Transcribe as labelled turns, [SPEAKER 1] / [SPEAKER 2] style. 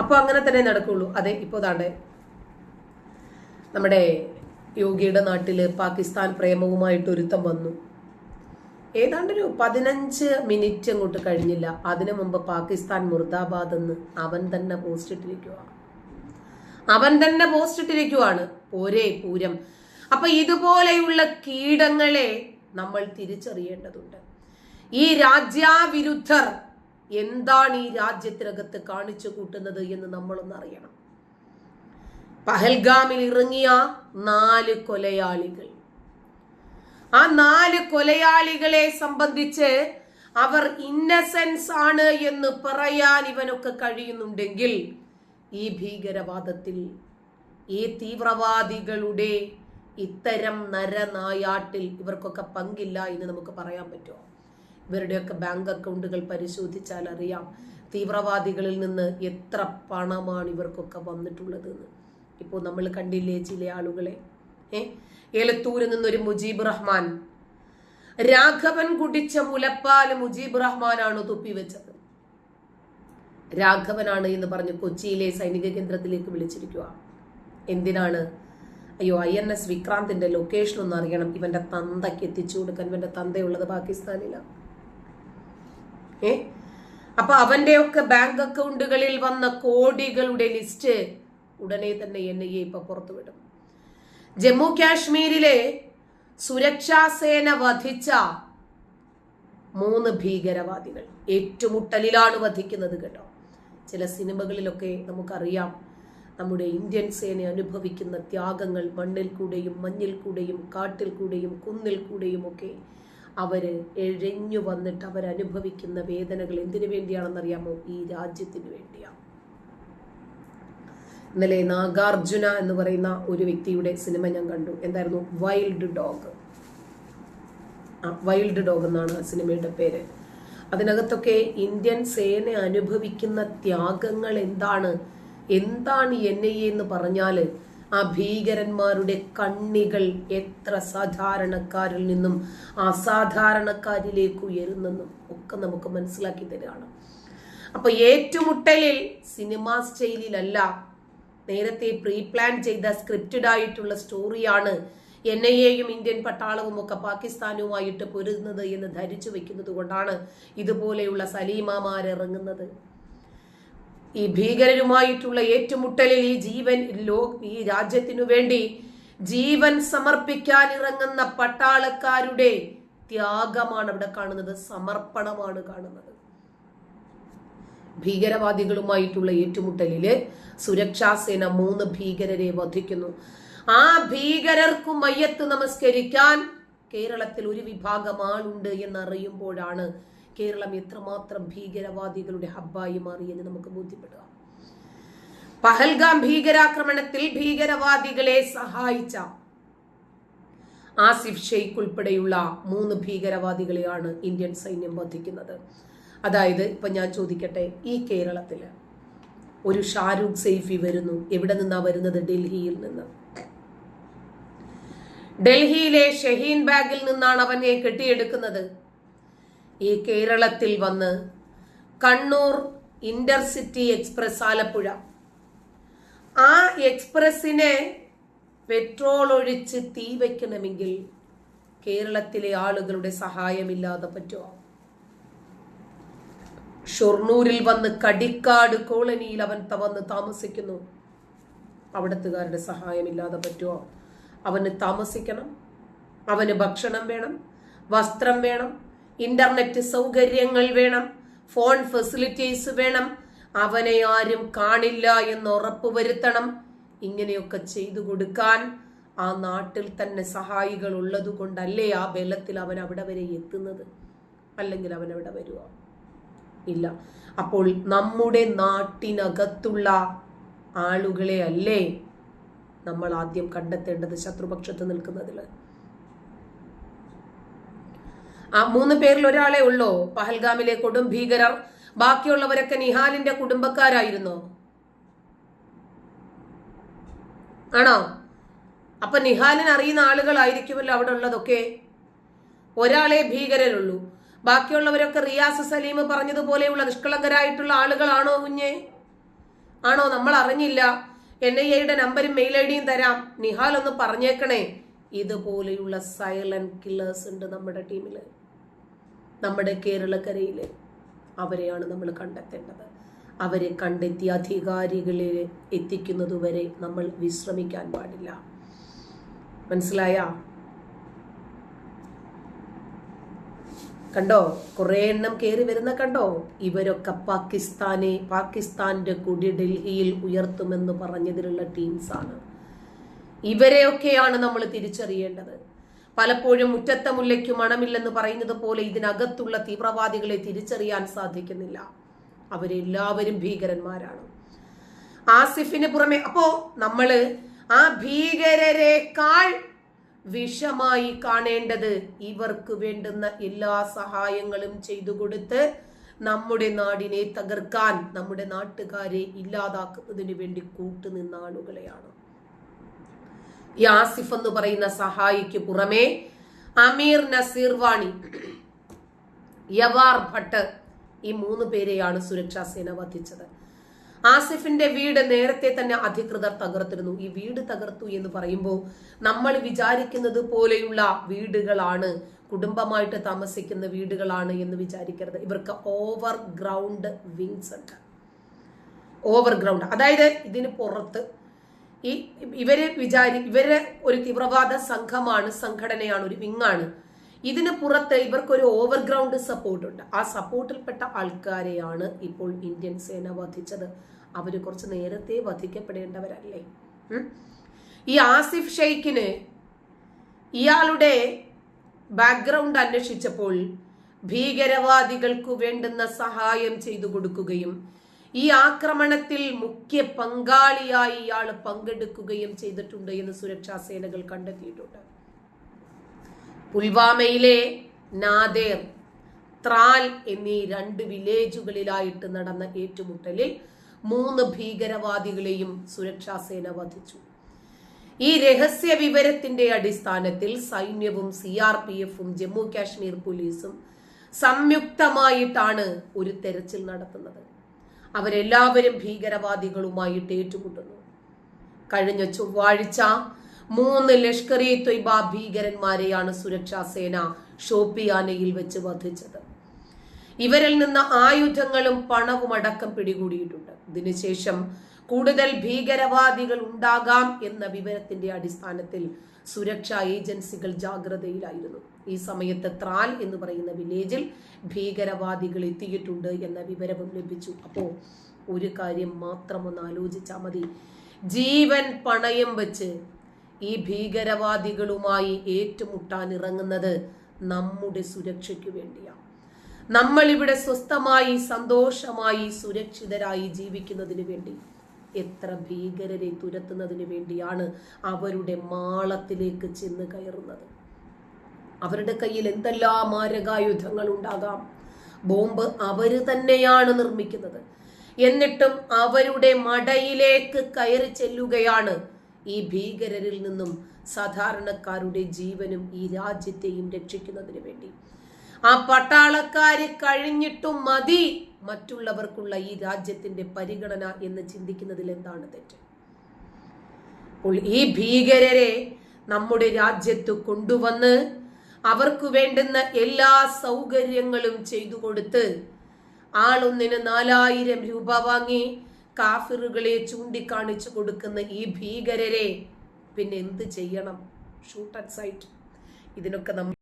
[SPEAKER 1] അപ്പൊ അങ്ങനെ തന്നെ നടക്കുള്ളൂ. അതെ ഇപ്പോൾ താണ്ടെ നമ്മുടെ യോഗിയുടെ നാട്ടിൽ പാകിസ്ഥാൻ പ്രേമവുമായിട്ട് ഒരുത്തം വന്നു. ഏതാണ്ടൊരു പതിനഞ്ച് മിനിറ്റ് അങ്ങോട്ട് കഴിഞ്ഞില്ല. അതിനു മുമ്പ് പാകിസ്ഥാൻ മുർദാബാദ് എന്ന് അവൻ തന്നെ പോസ്റ്റ് ഇട്ടിരിക്കുക അവൻ തന്നെ പോസ്റ്റ് ഇട്ടിരിക്കുവാണ്. പോരേ പൂരം. അപ്പൊ ഇതുപോലെയുള്ള കീടങ്ങളെ നമ്മൾ തിരിച്ചറിയേണ്ടതുണ്ട്. ഈ രാജ്യാവിരുദ്ധർ എന്താണ് ഈ രാജ്യത്തിനകത്ത് കാണിച്ചു കൂട്ടുന്നത് എന്ന് നമ്മളൊന്ന് അറിയണം പഹൽഗാമിൽ ഇറങ്ങിയ നാല് കൊലയാളികൾ. ആ നാല് കൊലയാളികളെ സംബന്ധിച്ച് അവർ ഇന്നസെൻസ് ആണ് എന്ന് പറയാൻ ഇവനൊക്കെ കഴിയുന്നുണ്ടെങ്കിൽ ഈ ഭീകരവാദത്തിൽ ഈ തീവ്രവാദികളുടെ ഇത്തരം നരനായാട്ടിൽ ഇവർക്കൊക്കെ പങ്കില്ല എന്ന് നമുക്ക് പറയാൻ പറ്റുമോ? ഇവരുടെയൊക്കെ ബാങ്ക് അക്കൗണ്ടുകൾ പരിശോധിച്ചാൽ അറിയാം തീവ്രവാദികളിൽ നിന്ന് എത്ര പണമാണ് ഇവർക്കൊക്കെ വന്നിട്ടുള്ളതെന്ന്. ഇപ്പോൾ നമ്മൾ കണ്ടില്ലേ ചില ആളുകളെ. ഏ? ഏലത്തൂരിൽ നിന്നൊരു മുജീബ് റഹ്മാൻ. രാഘവൻ കുടിച്ച മുലപ്പാൽ മുജീബ് റഹ്മാനാണ് തുപ്പിവെച്ചത് രാഘവനാണ് എന്ന് പറഞ്ഞ് കൊച്ചിയിലെ സൈനിക കേന്ദ്രത്തിലേക്ക് വിളിച്ചിരിക്കുക. എന്തിനാണ്? അയ്യോ ഐ എൻ എസ് വിക്രാന്തിന്റെ ലൊക്കേഷൻ ഒന്ന് അറിയണം. ഇവന്റെ തന്തയ്ക്ക് എത്തിച്ചു കൊടുക്കാൻ ഇവന്റെ തന്തയുള്ളത് പാകിസ്ഥാനിലാണ് ഏ? അപ്പൊ അവന്റെയൊക്കെ ബാങ്ക് അക്കൗണ്ടുകളിൽ വന്ന കോടികളുടെ ലിസ്റ്റ് ഉടനെ തന്നെ എൻ ഐ എ ഇപ്പൊ പുറത്തുവിടും. ജമ്മു കാശ്മീരിലെ സുരക്ഷാ സേന വധിച്ച മൂന്ന് ഭീകരവാദികൾ. ഏറ്റുമുട്ടലിലാണ് വധിക്കുന്നത് കേട്ടോ. ചില സിനിമകളിലൊക്കെ നമുക്കറിയാം നമ്മുടെ ഇന്ത്യൻ സേന അനുഭവിക്കുന്ന ത്യാഗങ്ങൾ മണ്ണിൽ കൂടെയും മഞ്ഞിൽ കൂടെയും കാട്ടിൽ കൂടെയും കുന്നിൽ കൂടെയും ഒക്കെ അവർ എഴഞ്ഞു വന്നിട്ട് അവരനുഭവിക്കുന്ന വേദനകൾ എന്തിനു വേണ്ടിയാണെന്നറിയാമോ? ഈ രാജ്യത്തിന് വേണ്ടിയാണ് ഇന്നലെ നാഗാർജുന എന്ന് പറയുന്ന ഒരു വ്യക്തിയുടെ സിനിമ ഞാൻ കണ്ടു. എന്തായിരുന്നു? Wild dog. വൈൽഡ് ഡോഗ് എന്നാണ് സിനിമയുടെ പേര്. അതിനകത്തൊക്കെ ഇന്ത്യൻ സേന അനുഭവിക്കുന്ന ത്യാഗങ്ങൾ എന്താണ്? എന്താണ് എൻ ഐ എന്ന് പറഞ്ഞാൽ ആ ഭീകരന്മാരുടെ കണ്ണികൾ എത്ര സാധാരണക്കാരിൽ നിന്നും അസാധാരണക്കാരിലേക്ക് ഉയരുന്നെന്നും ഒക്കെ നമുക്ക് മനസ്സിലാക്കി തരികയാണ്. അപ്പൊ ഏറ്റുമുട്ടലിൽ സിനിമാ സ്റ്റൈലിലല്ല നേരത്തെ പ്രീ പ്ലാൻ ചെയ്ത സ്ക്രിപ്റ്റഡ് ആയിട്ടുള്ള സ്റ്റോറിയാണ് എൻ ഐ എയും ഇന്ത്യൻ പട്ടാളവും ഒക്കെ പാകിസ്ഥാനുമായിട്ട് പൊരുതുന്നത് എന്ന് ധരിച്ചു വെക്കുന്നത് കൊണ്ടാണ് ഇതുപോലെയുള്ള സലീമാമാർ ഇറങ്ങുന്നത്. ഈ ഭീകരരുമായിട്ടുള്ള ഏറ്റുമുട്ടലിൽ ഈ ജീവൻ ലോ ഈ രാജ്യത്തിനു വേണ്ടി ജീവൻ സമർപ്പിക്കാൻ ഇറങ്ങുന്ന പട്ടാളക്കാരുടെ ത്യാഗമാണ് അവിടെ കാണുന്നത് സമർപ്പണമാണ് കാണുന്നത്. ഭീകരവാദികളുമായിട്ടുള്ള ഏറ്റുമുട്ടലിൽ സുരക്ഷാസേന മൂന്ന് ഭീകരരെ വധിക്കുന്നു. ആ ഭീകരർക്കു മയ്യത്ത് നമസ്കരിക്കാൻ കേരളത്തിൽ ഒരു വിഭാഗം ആളുണ്ട് എന്നറിയുമ്പോഴാണ് കേരളം എത്രമാത്രം ഭീകരവാദികളുടെ ഹബ്ബായി മാറി എന്ന് നമുക്ക് ബോധ്യപ്പെടുക. പഹൽഗാം ഭീകരാക്രമണത്തിൽ ഭീകരവാദികളെ സഹായിച്ച ആസിഫ് ഷെയ്ഖ് ഉൾപ്പെടെയുള്ള മൂന്ന് ഭീകരവാദികളെയാണ് ഇന്ത്യൻ സൈന്യം വധിക്കുന്നത്. അതായത് ഇപ്പൊ ഞാൻ ചോദിക്കട്ടെ ഈ കേരളത്തിൽ ഒരു ഷാരൂഖ് സെയ്ഫി വരുന്നു എവിടെ നിന്നാ വരുന്നത്? ഡൽഹിയിൽ നിന്ന്. ഡൽഹിയിലെ ഷഹീൻ ബാഗിൽ നിന്നാണ് അവനെ കെട്ടിയെടുക്കുന്നത്. ഈ കേരളത്തിൽ വന്ന് കണ്ണൂർ ഇന്റർസിറ്റി എക്സ്പ്രസ് ആലപ്പുഴ. ആ എക്സ്പ്രസിനെ പെട്രോൾ ഒഴിച്ച് തീ വയ്ക്കണമെങ്കിൽ കേരളത്തിലെ ആളുകളുടെ സഹായമില്ലാതെ പറ്റുമോ? ഷൊർണൂരിൽ വന്ന് കടിക്കാട് കോളനിയിൽ അവൻ തവന്ന് താമസിക്കുന്നു. അവിടത്തുകാരുടെ സഹായമില്ലാതെ പറ്റുമോ? അവന് താമസിക്കണം. അവന് ഭക്ഷണം വേണം. വസ്ത്രം വേണം. ഇന്റർനെറ്റ് സൗകര്യങ്ങൾ വേണം ഫോൺ ഫെസിലിറ്റീസ് വേണം അവനെ ആരും കാണില്ല എന്ന് ഉറപ്പ് വരുത്തണം. ഇങ്ങനെയൊക്കെ ചെയ്തു കൊടുക്കാൻ ആ നാട്ടിൽ തന്നെ സഹായികൾ ഉള്ളത് കൊണ്ടല്ലേ ആ ബലത്തിൽ അവൻ അവിടെ വരെ എത്തുന്നത്? അല്ലെങ്കിൽ അവൻ അവിടെ വരുക ഇല്ല. അപ്പോൾ നമ്മുടെ നാട്ടിനകത്തുള്ള ആളുകളെ അല്ലേ നമ്മൾ ആദ്യം കണ്ടെത്തേണ്ടത് ശത്രുപക്ഷത്ത് നിൽക്കുന്നതിൽ? ആ മൂന്ന് പേരിൽ ഒരാളെ ഉള്ളോ. പഹൽഗാമിലെ കൊടും ഭീകരർ. ബാക്കിയുള്ളവരൊക്കെ നിഹാലിന്റെ കുടുംബക്കാരായിരുന്നു. ആണോ? അപ്പൊ നിഹാലിന് അറിയുന്ന ആളുകളായിരിക്കുമല്ലോ അവിടെ ഉള്ളതൊക്കെ? ഒരാളെ ഭീകരരുള്ളൂ. ബാക്കിയുള്ളവരൊക്കെ റിയാസ് സലീം പറഞ്ഞതുപോലെയുള്ള നിഷ്കളങ്കരായിട്ടുള്ള ആളുകളാണോ കുഞ്ഞെ? ആണോ? നമ്മൾ അറിഞ്ഞില്ല. എൻ ഐ എയുടെ നമ്പരും മെയിൽ ഐ ഡിയും തരാം. നിഹാൽ ഒന്ന് പറഞ്ഞേക്കണേ. ഇതുപോലെയുള്ള സൈലന്റ് കില്ലേഴ്സ് ഉണ്ട് നമ്മുടെ ടീമിൽ നമ്മുടെ കേരളക്കരയിൽ അവരെയാണ് നമ്മൾ കണ്ടെത്തേണ്ടത്. അവരെ കണ്ടെത്തി അധികാരികളിൽ എത്തിക്കുന്നതുവരെ നമ്മൾ വിശ്രമിക്കാൻ പാടില്ല. മനസ്സിലായ? കണ്ടോ? കുറെ എണ്ണം കയറി വരുന്ന കണ്ടോ? ഇവരൊക്കെ പാകിസ്ഥാനെ പാകിസ്ഥാന്റെ കൊടി ഡൽഹിയിൽ ഉയർത്തുമെന്ന് പറഞ്ഞതിലുള്ള ടീംസാണ് ഇവരെയൊക്കെയാണ് നമ്മൾ തിരിച്ചറിയേണ്ടത്. പലപ്പോഴും മുറ്റത്തെ മുല്ലയ്ക്ക് മണമില്ലെന്ന് പറയുന്നത് പോലെ ഇതിനകത്തുള്ള തീവ്രവാദികളെ തിരിച്ചറിയാൻ സാധിക്കുന്നില്ല. അവരെല്ലാവരും ഭീകരന്മാരാണ്. ആസിഫിന് പുറമെ അപ്പോ നമ്മൾ ആ ഭീകരരെക്കാൾ വിഷമായി കാണേണ്ടത് ഇവർക്ക് വേണ്ടുന്ന എല്ലാ സഹായങ്ങളും ചെയ്തു കൊടുത്ത് നമ്മുടെ നാടിനെ തകർക്കാൻ നമ്മുടെ നാട്ടുകാരെ ഇല്ലാതാക്കുന്നതിന് വേണ്ടി കൂട്ടുനിന്ന ആളുകളെയാണ്. ഈ ആസിഫ് എന്ന് പറയുന്ന സഹായിക്ക് പുറമെ അമീർ നസീർവാണി യവാർ ഭട്ട് ഈ മൂന്ന് പേരെയാണ് സുരക്ഷാ സേന വധിച്ചത്. ആസിഫിന്റെ വീട് നേരത്തെ തന്നെ അധികൃതർ തകർത്തിരുന്നു. ഈ വീട് തകർത്തു എന്ന് പറയുമ്പോൾ നമ്മൾ വിചാരിക്കുന്നത് പോലെയുള്ള വീടുകളാണ് കുടുംബമായിട്ട് താമസിക്കുന്ന വീടുകളാണ് എന്ന് വിചാരിക്കരുത്. ഇവർക്ക് ഓവർ ഗ്രൗണ്ട് വിങ്സ് ഉണ്ട്. ഓവർ ഗ്രൗണ്ട് അതായത് ഇതിന് പുറത്ത് ഈ ഇവർ വിചാരി ഇവർ ഒരു തീവ്രവാദ സംഘമാണ് സംഘടനയാണ് ഒരു വിങ്ങാണ്. ഇതിന് പുറത്ത് ഇവർക്കൊരു ഓവർഗ്രൗണ്ട് സപ്പോർട്ട് ഉണ്ട്. ആ സപ്പോർട്ടിൽപ്പെട്ട ആൾക്കാരെയാണ് ഇപ്പോൾ ഇന്ത്യൻ സേന വധിച്ചത്. അവർ കുറച്ച് നേരത്തെ വധിക്കപ്പെടേണ്ടവരല്ലേ? ഈ ആസിഫ് ഷെയ്ഖിന് ഇയാളുടെ ബാക്ക്ഗ്രൗണ്ട് അന്വേഷിച്ചപ്പോൾ ഭീകരവാദികൾക്ക് വേണ്ടുന്ന സഹായം ചെയ്തു കൊടുക്കുകയും ഈ ആക്രമണത്തിൽ മുഖ്യ പങ്കാളിയായി ഇയാൾ പങ്കെടുക്കുകയും ചെയ്തിട്ടുണ്ട് എന്ന് സുരക്ഷാ സേനകൾ കണ്ടെത്തിയിട്ടുണ്ട്. പുൽവാമയിലെ നാദേർ ത്രാൽ എന്നീ രണ്ട് വില്ലേജുകളിലായിട്ട് നടന്ന ഏറ്റുമുട്ടലിൽ മൂന്ന് ഭീകരവാദികളെയും സുരക്ഷാ സേന വധിച്ചു. ഈ രഹസ്യ വിവരത്തിന്റെ അടിസ്ഥാനത്തിൽ സൈന്യവും സി ആർ പി എഫും ജമ്മു കാശ്മീർ പോലീസും സംയുക്തമായിട്ടാണ് ഒരു തെരച്ചിൽ നടത്തുന്നത്. അവരെല്ലാവരും ഭീകരവാദികളുമായിട്ട് ഏറ്റുമുട്ടുന്നു. കഴിഞ്ഞ ചൊവ്വാഴ്ച മൂന്ന് ലഷ്കർ ഇ തൊയ്ബ ഭീകരന്മാരെയാണ് സുരക്ഷാ സേന ഷോപ്പിയാനയിൽ വെച്ച് വധിച്ചത്. ഇവരിൽ നിന്ന് ആയുധങ്ങളും പണവും അടക്കം പിടികൂടിയിട്ടുണ്ട്. ഇതിനുശേഷം കൂടുതൽ ഭീകരവാദികൾ ഉണ്ടാകാം എന്ന വിവരത്തിന്റെ അടിസ്ഥാനത്തിൽ സുരക്ഷാ ഏജൻസികൾ ജാഗ്രതയിലായിരുന്നു. ഈ സമയത്ത് ത്രാൽ എന്ന് പറയുന്ന വില്ലേജിൽ ഭീകരവാദികൾ എത്തിയിട്ടുണ്ട് എന്ന വിവരവും ലഭിച്ചു. അപ്പോൾ ഒരു കാര്യം മാത്രം ഒന്ന് ആലോചിച്ചാൽ മതി. ജീവൻ പണയം വെച്ച് ഈ ഭീകരവാദികളുമായി ഏറ്റുമുട്ടാൻ ഇറങ്ങുന്നത് നമ്മുടെ സുരക്ഷയ്ക്ക് വേണ്ടിയാണ് നമ്മൾ ഇവിടെ സ്വസ്ഥമായി സന്തോഷമായി സുരക്ഷിതരായി ജീവിക്കുന്നതിന് വേണ്ടി. എത്ര ഭീകരരെ തുരത്തുന്നതിന് വേണ്ടിയാണ് അവരുടെ മാളത്തിലേക്ക് ചെന്ന് കയറുന്നത്. അവരുടെ കയ്യിൽ എന്തെല്ലാം മാരകായുധങ്ങൾ ഉണ്ടാകാം? ബോംബ് അവർ തന്നെയാണ് നിർമ്മിക്കുന്നത്. എന്നിട്ടും അവരുടെ മടയിലേക്ക് കയറി ചെല്ലുകയാണ് ഈ ഭീകരരിൽ നിന്നും സാധാരണക്കാരുടെ ജീവനും ഈ രാജ്യത്തെയും രക്ഷിക്കുന്നതിന് വേണ്ടി. ആ പട്ടാളക്കാര് കഴിഞ്ഞിട്ടും മതി. മറ്റുള്ളവർക്കുള്ള ഈ രാജ്യത്തിന്റെ പരിഗണന എന്ന് ചിന്തിക്കുന്നതിൽ എന്താണ് തെറ്റ്? അപ്പോൾ ഈ ഭീകരരെ നമ്മുടെ രാജ്യത്ത് കൊണ്ടുവന്ന് അവർക്ക് വേണ്ടുന്ന എല്ലാ സൗകര്യങ്ങളും ചെയ്തു കൊടുത്ത് ആളൊന്നിന് നാലായിരം രൂപ വാങ്ങി കാഫിറുകളെ ചൂണ്ടിക്കാണിച്ചു കൊടുക്കുന്ന ഈ ഭീകരരെ പിന്നെ എന്ത് ചെയ്യണം? ഷൂട്ട് അറ്റ് സൈറ്റ് ഇതിനൊക്കെ നമ്മൾ